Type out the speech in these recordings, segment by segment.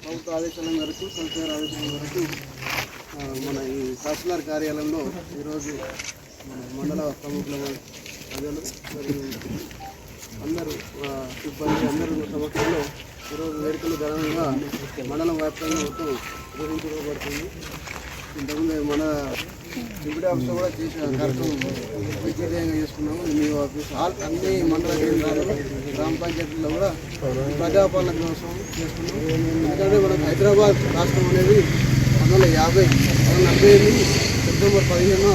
ప్రభుత్వ ఆదేశాల మేరకు కలెక్టర్ ఆదేశాల మేరకు మన ఈ తహసీల్దార్ కార్యాలయంలో ఈరోజు మన మండల ప్రముఖుల ప్రజలు మరియు అందరూ సిబ్బంది అందరూ సమక్షంలో ఈరోజు వేడుకలు ఘనంగా మండలం వ్యాప్తంగా మొత్తం నిర్వహించబడుతుంది. ఇంతకుముందు మన డిప్యూటీ ఆఫీస్లో కూడా చేసిన కార్యక్రమం విజయంగా చేసుకున్నాము. మీ ఆఫీస్ ఆల్ అన్ని మండల కేంద్రాలు గ్రామ పంచాయతీల్లో కూడా ప్రజాపాలన కోసం చేసుకున్నాం. ఎందుకంటే మనకు హైదరాబాద్ రాష్ట్రం అనేది పంతొమ్మిది వందల యాభై పంతొమ్మిది నలభై ఎనిమిది సెప్టెంబర్ పదిహేను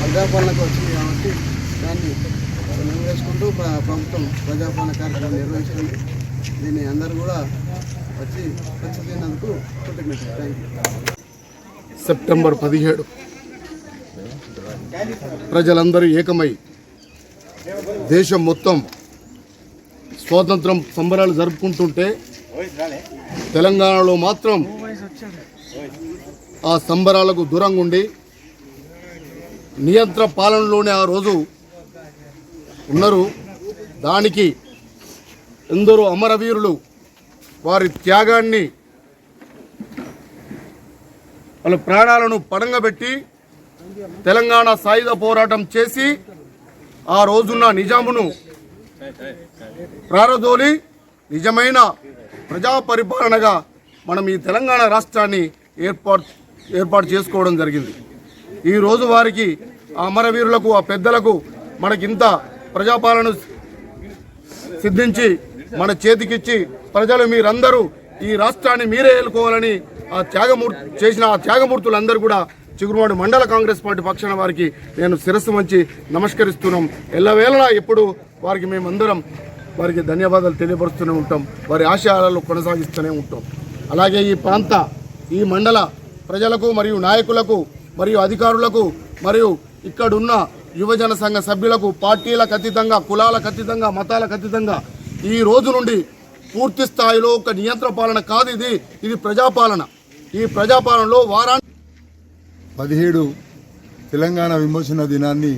ప్రజాపాలనకు వచ్చింది. చేసుకుంటూ ప్రభుత్వం ప్రజాపాలన కార్యక్రమం నిర్వహిస్తుంది. దీన్ని అందరూ కూడా వచ్చి ఖచ్చితందుకు థ్యాంక్ యూ సెప్టెంబర్ పదిహేడు. ప్రజలందరూ ఏకమై దేశం మొత్తం స్వాతంత్రం సంబరాలు జరుపుకుంటుంటే తెలంగాణలో మాత్రం ఆ సంబరాలకు దూరంగా ఉండి నియంత్ర పాలనలోనే ఆ రోజు ఉన్నారు. దానికి ఎందరో అమరవీరులు వారి త్యాగాన్ని వాళ్ళ ప్రాణాలను పడంగా పెట్టి తెలంగాణ సాయుధ పోరాటం చేసి ఆ రోజున్న నిజామును ప్రారదోలి నిజమైన ప్రజా పరిపాలనగా మనం ఈ తెలంగాణ రాష్ట్రాన్ని ఏర్పాటు ఏర్పాటు చేసుకోవడం జరిగింది. ఈరోజు వారికి ఆ అమరవీరులకు ఆ పెద్దలకు మనకింత ప్రజాపాలన సిద్ధించి మన చేతికిచ్చి ప్రజలు మీరందరూ ఈ రాష్ట్రాన్ని మీరే ఏలుకోవాలని ఆ త్యాగమూర్తి చేసిన ఆ త్యాగమూర్తులందరూ కూడా చిగురుమాడు మండల కాంగ్రెస్ పార్టీ పక్షాన వారికి నేను శిరస్సు వంచి నమస్కరిస్తున్నాం. ఎల్లవేళలా ఎప్పుడు వారికి మేమందరం వారికి ధన్యవాదాలు తెలియపరుస్తూనే ఉంటాం. వారి ఆశయాలలో కొనసాగిస్తూనే ఉంటాం. అలాగే ఈ ప్రాంత ఈ మండల ప్రజలకు మరియు నాయకులకు మరియు అధికారులకు మరియు ఇక్కడున్న యువజన సంఘ సభ్యులకు పార్టీలకు అతీతంగా కులాలకు అతీతంగా మతాలకు అతీతంగా ఈ రోజు నుండి పూర్తి స్థాయిలో ఒక నియంత్రణ పాలన కాదు ఇది ఇది ప్రజాపాలన. ఈ ప్రజాపాలనలో వారాన్ని పదిహేడు తెలంగాణ విమోచన దినాన్ని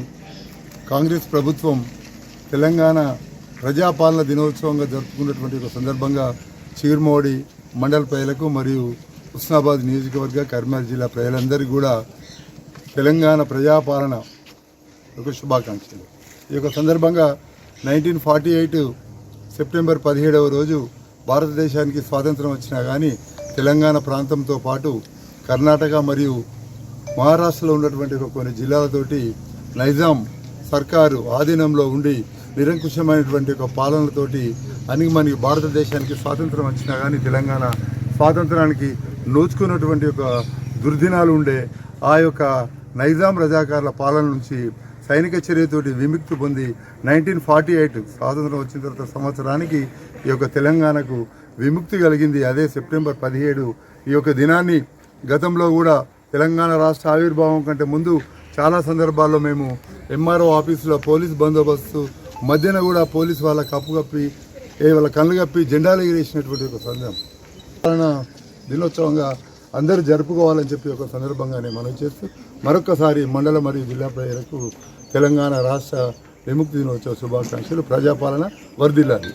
కాంగ్రెస్ ప్రభుత్వం తెలంగాణ ప్రజాపాలన దినోత్సవంగా జరుపుకున్నటువంటి ఒక సందర్భంగా చీర్మోడి మండల ప్రజలకు మరియు హుస్నాబాద్ నియోజకవర్గ కరీంనగర్ జిల్లా ప్రజలందరికీ కూడా తెలంగాణ ప్రజాపాలన ఒక శుభాకాంక్షలు. ఈ యొక్క సందర్భంగా నైన్టీన్ ఫార్టీ ఎయిట్ సెప్టెంబర్ పదిహేడవ రోజు భారతదేశానికి స్వాతంత్రం వచ్చినా కానీ తెలంగాణ ప్రాంతంతో పాటు కర్ణాటక మరియు మహారాష్ట్రలో ఉన్నటువంటి కొన్ని జిల్లాలతోటి నైజాం సర్కారు ఆధీనంలో ఉండి నిరంకుశమైనటువంటి ఒక పాలనతోటి అనికి మనకి భారతదేశానికి స్వాతంత్రం వచ్చినా కానీ తెలంగాణ స్వాతంత్రానికి నోచుకున్నటువంటి ఒక దుర్దినాలు ఉండే ఆ యొక్క నైజాం రజాకారుల పాలన నుంచి సైనిక చర్యతోటి విముక్తి పొంది నైన్టీన్ ఫార్టీ ఎయిట్ స్వాతంత్రం వచ్చిన తర్వాత సంవత్సరానికి ఈ యొక్క తెలంగాణకు విముక్తి కలిగింది. అదే సెప్టెంబర్ పదిహేడు ఈ యొక్క దినాన్ని గతంలో కూడా తెలంగాణ రాష్ట్ర ఆవిర్భావం కంటే ముందు చాలా సందర్భాల్లో మేము ఎంఆర్ఓ ఆఫీసులో పోలీస్ బందోబస్తు మధ్యన కూడా పోలీస్ వాళ్ళ కప్పు కప్పి ఏ వాళ్ళ కళ్ళు కప్పి జెండాలు ఎగిరేసినటువంటి ఒక సందర్భం. దినోత్సవంగా అందరూ జరుపుకోవాలని చెప్పి ఒక సందర్భంగానే మనం చేస్తూ మరొకసారి మండల మరియు జిల్లా ప్రజలకు తెలంగాణ రాష్ట్ర విముక్తి దినోత్సవ శుభాకాంక్షలు ప్రజాపాలన వర్ధిల్లాలి.